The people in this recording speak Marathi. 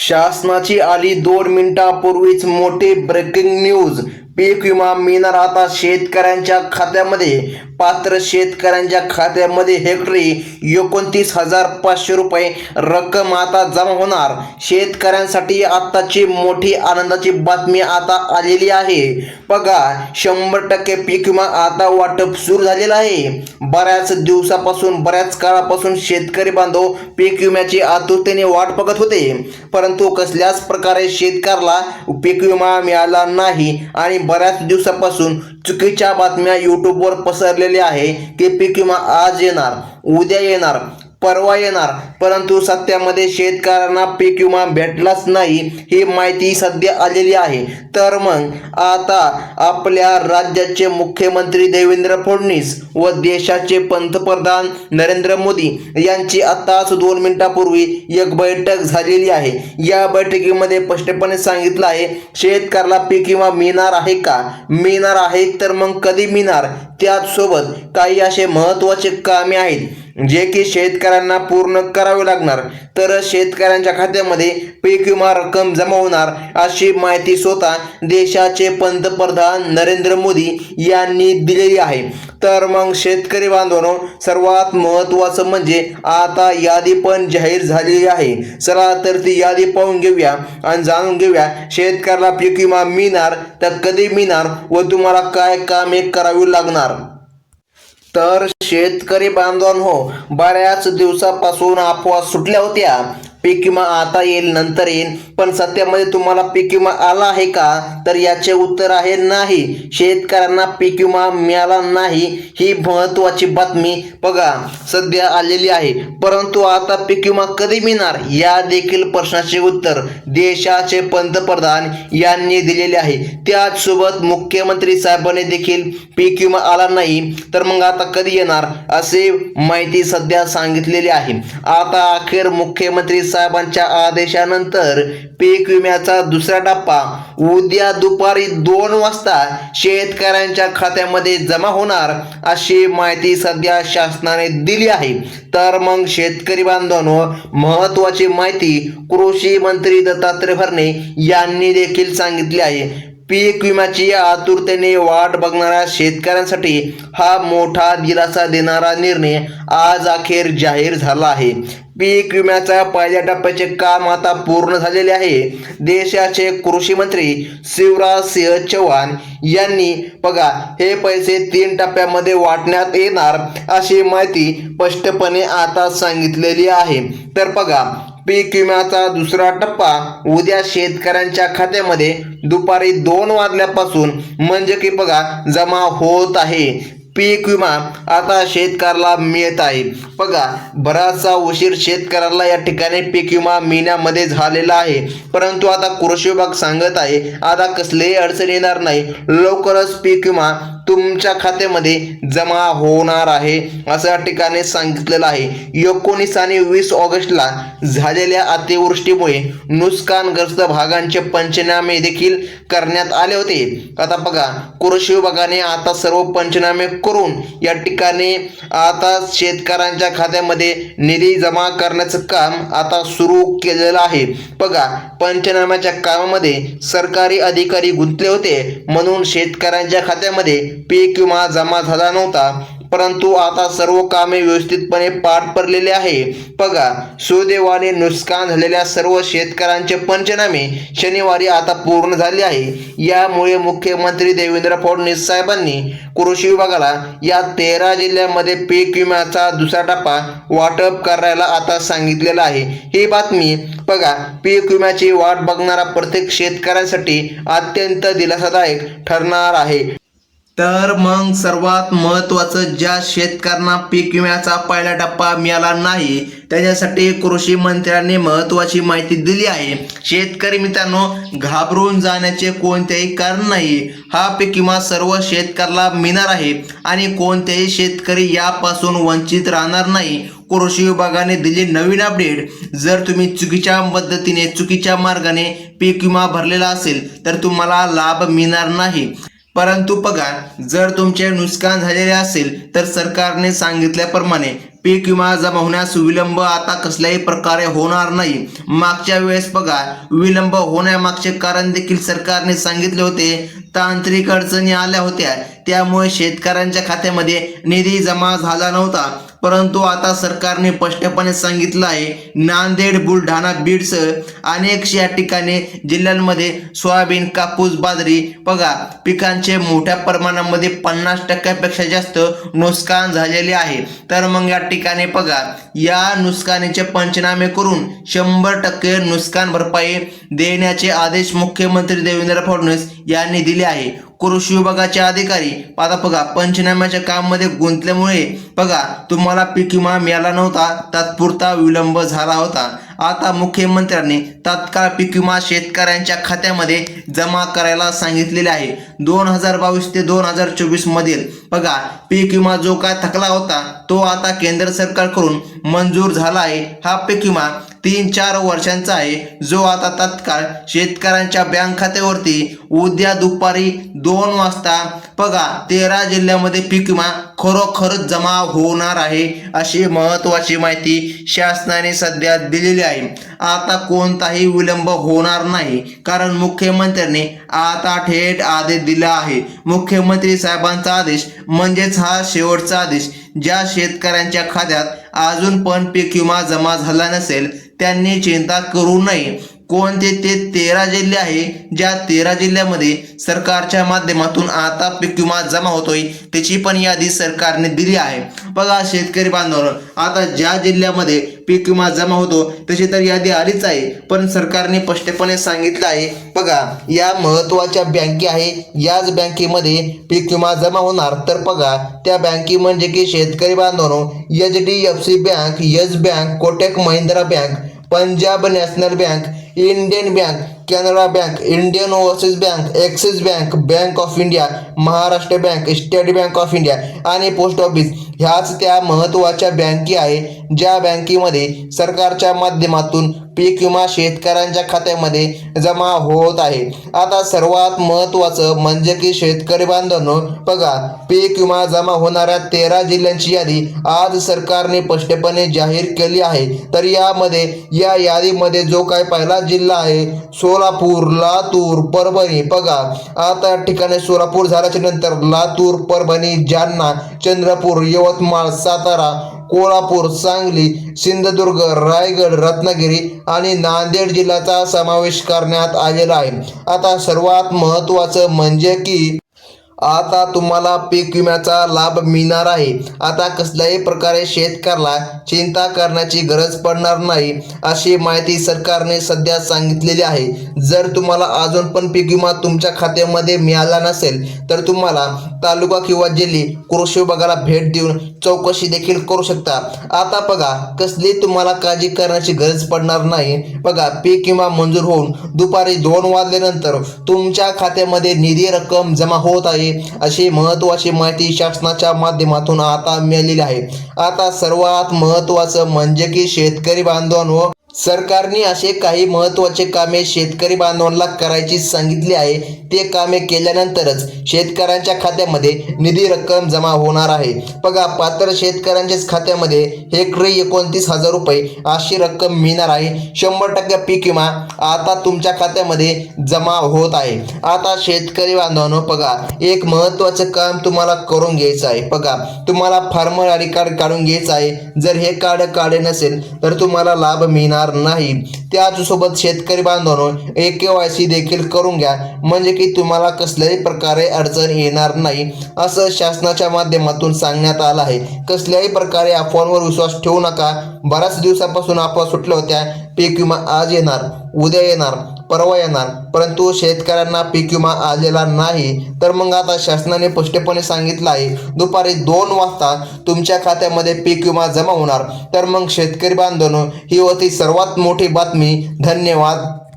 शासनाची आली दोन मिनिटापूर्वीच मोठी ब्रेकिंग न्यूज पीक विमा मिळणार आता शेतकऱ्यांच्या खात्यामध्ये. पात्र शेतकऱ्यांच्या खात्यामध्ये हेक्टरी एकोणतीस हजार पाचशे रुपये रक्कम आता जमा होणार. शेतकऱ्यांसाठी आत्ताची मोठी आनंदाची बातमी आता आलेली आहे. बघा शंभर टक्के पीक विमा आता वाटप सुरू झालेलं आहे. बऱ्याच दिवसापासून बऱ्याच काळापासून शेतकरी बांधव पीक विम्याची आतुरतेने वाट बघत होते. परंतु कसल्याच प्रकारे शेतकऱ्याला पीक विमा मिळाला नाही आणि बऱ्याच दिवसापासून चुकीच्या बातम्या यूट्यूबवर पसरलेल्या आहे. की पीक विमा आज येणार उद्या येणार परवा येणार. परंतु सत्यामध्ये शेतकऱ्यांना पीक विमा भेटलाच नाही ही माहिती सध्या आलेली आहे. तर मग आता आपल्या राज्याचे मुख्यमंत्री देवेंद्र फडणवीस व देशाचे पंतप्रधान नरेंद्र मोदी यांची आताच दोन मिनिटापूर्वी एक बैठक झालेली आहे. या बैठकीमध्ये स्पष्टपणे सांगितलं आहे शेतकऱ्याला पीक विमा मिळणार आहे का? मिळणार आहे तर मग कधी मिळणार? त्याचसोबत काही असे महत्त्वाचे कामे आहेत. जे की शेतकऱ्यांना पूर्ण करावे लागणार तर शेतकऱ्यांच्या खात्यामध्ये पीक विमा रक्कम जमा होणार अशी माहिती स्वतः देशाचे पंतप्रधान नरेंद्र मोदी यांनी दिलेली आहे. तर मग शेतकरी बांधवांनो सर्वात महत्त्वाचं म्हणजे आता यादी पण जाहीर झालेली आहे. चला तर ती यादी पाहून घेऊया आणि जाणून घेऊया शेतकऱ्याला पीक विमा मिळणार तर कधी मिळणार व तुम्हाला काय कामे करावी लागणार. तर शेतकरी बांधवांनो बऱ्याच दिवसापासून अफवा सुटल्या होत्या. पीक विमा आता येईल नंतर येईल. पण सत्यामध्ये तुम्हाला पीक विमा आला आहे का? तर याचे उत्तर आहे नाही. शेतकऱ्यांना पीक विमा मिळाला नाही ही महत्वाची बातमी बघा. सध्या आलेली आहे. परंतु आता पीक विमा कधी मिळणार? या देखील प्रश्नाचे उत्तर देशाचे पंतप्रधान यांनी दिलेले आहे. त्याचसोबत मुख्यमंत्री साहेबांनी देखील पीक विमा आला नाही तर मग आता कधी येणार? असे माहिती सध्या सांगितलेली आहे. आता अखेर मुख्यमंत्री साहेबांच्या आदेशानंतर पीक विम्याचा दुसरा टप्पा. उद्या दुपारी दोन वाजता शेतकऱ्यांच्या खात्यामध्ये जमा होणार अशी माहिती सध्या शासनाने दिली आहे. तर मग शेतकरी बांधवांनो महत्वाची माहिती कृषी मंत्री दत्तात्रय भरणे यांनी देखील सांगितली आहे. पीक विम्याची आतुरतेने वाट बघणाऱ्या शेतकऱ्यांसाठी हा मोठा दिलासा देणारा निर्णय आज अखेर जाहीर झाला आहे. पीक विम्याच्या पहिल्या टप्प्याचे काम आता पूर्ण झालेले आहे. देशाचे कृषी मंत्री शिवराज सिंह चौहान यांनी बघा हे पैसे तीन टप्प्यामध्ये वाटण्यात येणार अशी माहिती स्पष्टपणे आता सांगितलेली आहे. तर बघा पीक विम्याचा दुसरा टप्पा उद्या शेतकऱ्यांच्या खात्यामध्ये दुपारी दोन वाजल्यापासून म्हणजे की बघा जमा होत आहे. पीक विमा आता शेतकऱ्याला मिळत आहे. बघा बराचसा उशीर शेतकऱ्याला या ठिकाणी पीक विमा मिळण्यामध्ये झालेला आहे. परंतु आता कृषी विभाग सांगत आहे आता कसलेही अडचण येणार नाही. लवकरच पीक विमा तुमच्या खात्यामध्ये जमा होणार आहे. असं या ठिकाणी सांगितलेलं आहे. एकोणीस आणि वीस ऑगस्टला झालेल्या अतिवृष्टीमुळे नुकसानग्रस्त भागांचे पंचनामे देखील करण्यात आले होते. आता बघा कृषी विभागाने आता सर्व पंचनामे करून या ठिकाणी आता शेतकऱ्यांच्या खात्यामध्ये निधी जमा करण्याचं काम आता सुरू केलेलं आहे. बघा पंचनाम्याच्या कामामध्ये सरकारी अधिकारी गुंतले होते. म्हणून शेतकऱ्यांच्या खात्यामध्ये पीक विमा जमा झाला नव्हता परंतु आता सर्व कामे व्यवस्थितपणे पार पडलेले आहे. बघा सुदैवाने नुकसान झालेल्या सर्व शेतकऱ्यांचे पंचनामे शनिवारी आता पूर्ण झाले आहे. यामुळे मुख्यमंत्री देवेंद्र फडणवीस साहेबांनी कृषी विभागाला या तेरा जिल्ह्यामध्ये पीक विम्याचा दुसरा टप्पा वाटप करायला आता सांगितलेला आहे. ही बातमी बघा पीक विम्याची वाट बघणारा प्रत्येक शेतकऱ्यांसाठी अत्यंत दिलासादायक ठरणार आहे. तर मग सर्वात महत्त्वाचं ज्या शेतकऱ्यांना पीक विम्याचा पहिला टप्पा मिळाला नाही त्याच्यासाठी कृषी मंत्र्यांनी महत्त्वाची माहिती दिली आहे. शेतकरी मित्रांनो घाबरून जाण्याचे कोणतेही कारण नाही. हा पीक विमा सर्व शेतकऱ्याला मिळणार आहे आणि कोणतेही शेतकरी यापासून वंचित राहणार नाही. कृषी विभागाने दिली नवीन अपडेट. जर तुम्ही चुकीच्या पद्धतीने चुकीच्या मार्गाने पीक विमा भरलेला असेल तर तुम्हाला लाभ मिळणार नाही. परंतु पगार जर तुमचे नुकसान झालेले असेल तर सरकारने सांगितल्याप्रमाणे पीक विमा जमा होण्यास विलंब आता कसल्याही प्रकारे होणार नाही. मागच्या वेळेस पगार विलंब होण्यामागचे कारण देखील सरकारने सांगितले होते. तांत्रिक अडचणी आल्या होत्या. त्यामुळे शेतकऱ्यांच्या खात्यामध्ये निधी जमा झाला नव्हता. परंतु आता सरकारने स्पष्टपणे सांगितलं आहे नांदेड बुलढाणा बीडसह अनेक या ठिकाणी जिल्ह्यांमध्ये सोयाबीन कापूस बाजरी बघा पिकांचे मोठ्या प्रमाणामध्ये पन्नास टक्क्यापेक्षा जास्त नुकसान झालेले आहे. तर मग या ठिकाणी बघा या नुकसानीचे पंचनामे करून शंभर टक्के नुकसान भरपाई देण्याचे आदेश मुख्यमंत्री देवेंद्र फडणवीस यांनी दिले आहे. कृषी विभागाचे अधिकारी आता बघा पंचनाम्याच्या काममध्ये गुंतल्यामुळे बघा तुम्हाला पीक विमा मिळाला नव्हता तात्पुरता विलंब झाला होता. आता मुख्यमंत्र्यांनी तात्काळ पीक विमा शेतकऱ्यांच्या खात्यामध्ये जमा करायला सांगितलेले आहे. दोन हजार बावीस ते दोन हजार चोवीस मधील बघा पीक विमा जो काय थकला होता तो आता केंद्र सरकारकडून मंजूर झाला आहे. हा पीक विमा तीन चार वर्षांचा आहे. जो आता तत्काळ शेतकऱ्यांच्या बँक खात्यावरती उद्या दुपारी दोन वाजता बघा तेरा जिल्ह्यामध्ये पीक विमा खरोखरच जमा होणार आहे अशी महत्वाची माहिती शासनाने सध्या दिलेली आहे. आता कोणताही विलंब होणार नाही. कारण मुख्यमंत्र्यांनी आता थेट आदेश दिला आहे. मुख्यमंत्री साहेबांचा आदेश म्हणजेच हा शेवटचा आदेश. ज्या शेतकऱ्यांच्या खात्यात अजून पण पीक विमा जमा झाला नसेल त्यांनी चिंता करू नये. कोणते ते तेरा जिल्हे आहे ज्या तेरा जिल्ह्यामध्ये सरकारच्या माध्यमातून आता पीक विमा जमा होतोय त्याची पण यादी सरकारने दिली आहे. बघा शेतकरी बांधवांनो आता ज्या जिल्ह्यामध्ये पीक विमा जमा होतो तशी तर यादी आलीच आहे पण सरकारने स्पष्टपणे सांगितलं आहे बघा या महत्त्वाच्या बँके आहे याच बँकेमध्ये पीक विमा जमा होणार. तर बघा त्या बँके म्हणजे की शेतकरी बांधवांनो H D F C bank yes bank Kotak Mahindra bank Punjab national bank Indian bank. Canara bank Indian overseas bank Axis bank bank of India Maharashtra bank state bank of India आणि पोस्ट ऑफिस ह्याच त्या महत्त्वाच्या बँकी आहे ज्या बँकेमध्ये सरकारच्या माध्यमातून पीक विमा शेतकऱ्यांच्या खात्यामध्ये जमा होत आहे. आता सर्वात महत्त्वाचं म्हणजे की शेतकरी बांधवांनो बघा पीक विमा जमा होणाऱ्या तेरा जिल्ह्यांची यादी आज सरकारने स्पष्टपणे जाहीर केली आहे. तर यामध्ये या यादीमध्ये जो काय पहिला जिल्हा आहे सोलापूर लातूर परभणी. बघा आता ठिकाणी सोलापूर झाल्याच्यानंतर लातूर परभणी जालना चंद्रपूर यवतमाळ सातारा कोल्हापूर सांगली सिंधुदुर्ग रायगड रत्नागिरी आणि नांदेड जिल्ह्याचा समावेश करण्यात आलेला आहे. आता सर्वात महत्त्वाचं म्हणजे की आता तुम्हाला पीक विम्याचा लाभ मिळणार आहे. आता कसल्याही प्रकारे शेतकऱ्याला चिंता करण्याची गरज पडणार नाही अशी माहिती सरकारने सध्या सांगितलेली आहे. जर तुम्हाला अजून पण पीक विमा तुमच्या खात्यामध्ये मिळाला नसेल तर तुम्हाला तालुका किंवा जिल्हे कृषी विभागाला भेट देऊन चौकशी देखील करू शकता. आता बघा कसली तुम्हाला काळजी करण्याची गरज पडणार नाही. बघा पीक विमा मंजूर होऊन दुपारी दोन वाजल्यानंतर तुमच्या खात्यामध्ये निधी रक्कम जमा होत आहे. अशी महत्वाची माहिती शासनाच्या माध्यमातून आता मिळालेली आहे. आता सर्वात महत्वाचं म्हणजे की शेतकरी बांधवांनो सरकारने असे काही महत्त्वाचे कामे शेतकरी बांधवांना करायची सांगितली आहे. ते कामे केल्यानंतरच शेतकऱ्यांच्या खात्यामध्ये निधी रक्कम जमा होणार आहे. बघा पात्र शेतकऱ्यांच्याच खात्यामध्ये हेक्टरी एकोणतीस हजार रुपये अशी रक्कम मिळणार आहे. शंभर टक्के पीक विमा आता तुमच्या खात्यामध्ये जमा होत आहे. आता शेतकरी बांधवांनो बघा एक महत्त्वाचं काम तुम्हाला करून घ्यायचं आहे. बघा तुम्हाला फार्मर आय कार्ड काढून घ्यायचं आहे. जर हे कार्ड काढे नसेल तर तुम्हाला लाभ मिळणार नाही. त्याचसोबत शेतकरी बांधवांनो ए के वाय सी देखील करून घ्या. म्हणजे की तुम्हाला कसल्याही प्रकारे अडचण येणार नाही असं शासनाच्या माध्यमातून सांगण्यात आलं आहे. कसल्याही प्रकारे अफवांवर विश्वास ठेवू नका. बऱ्याच दिवसापासून अफवा सुटल्या होत्या. पीक विमा आज येणार उद्या येणार. परवा येणार. परंतु शेतकऱ्यांना पीक विमा आलेला नाही तर मग आता शासनाने स्पष्टपणे सांगितलं आहे दुपारी दोन वाजता तुमच्या खात्यामध्ये पीक विमा जमा होणार. तर मग शेतकरी बांधवांनो ही होती सर्वात मोठी बातमी. धन्यवाद.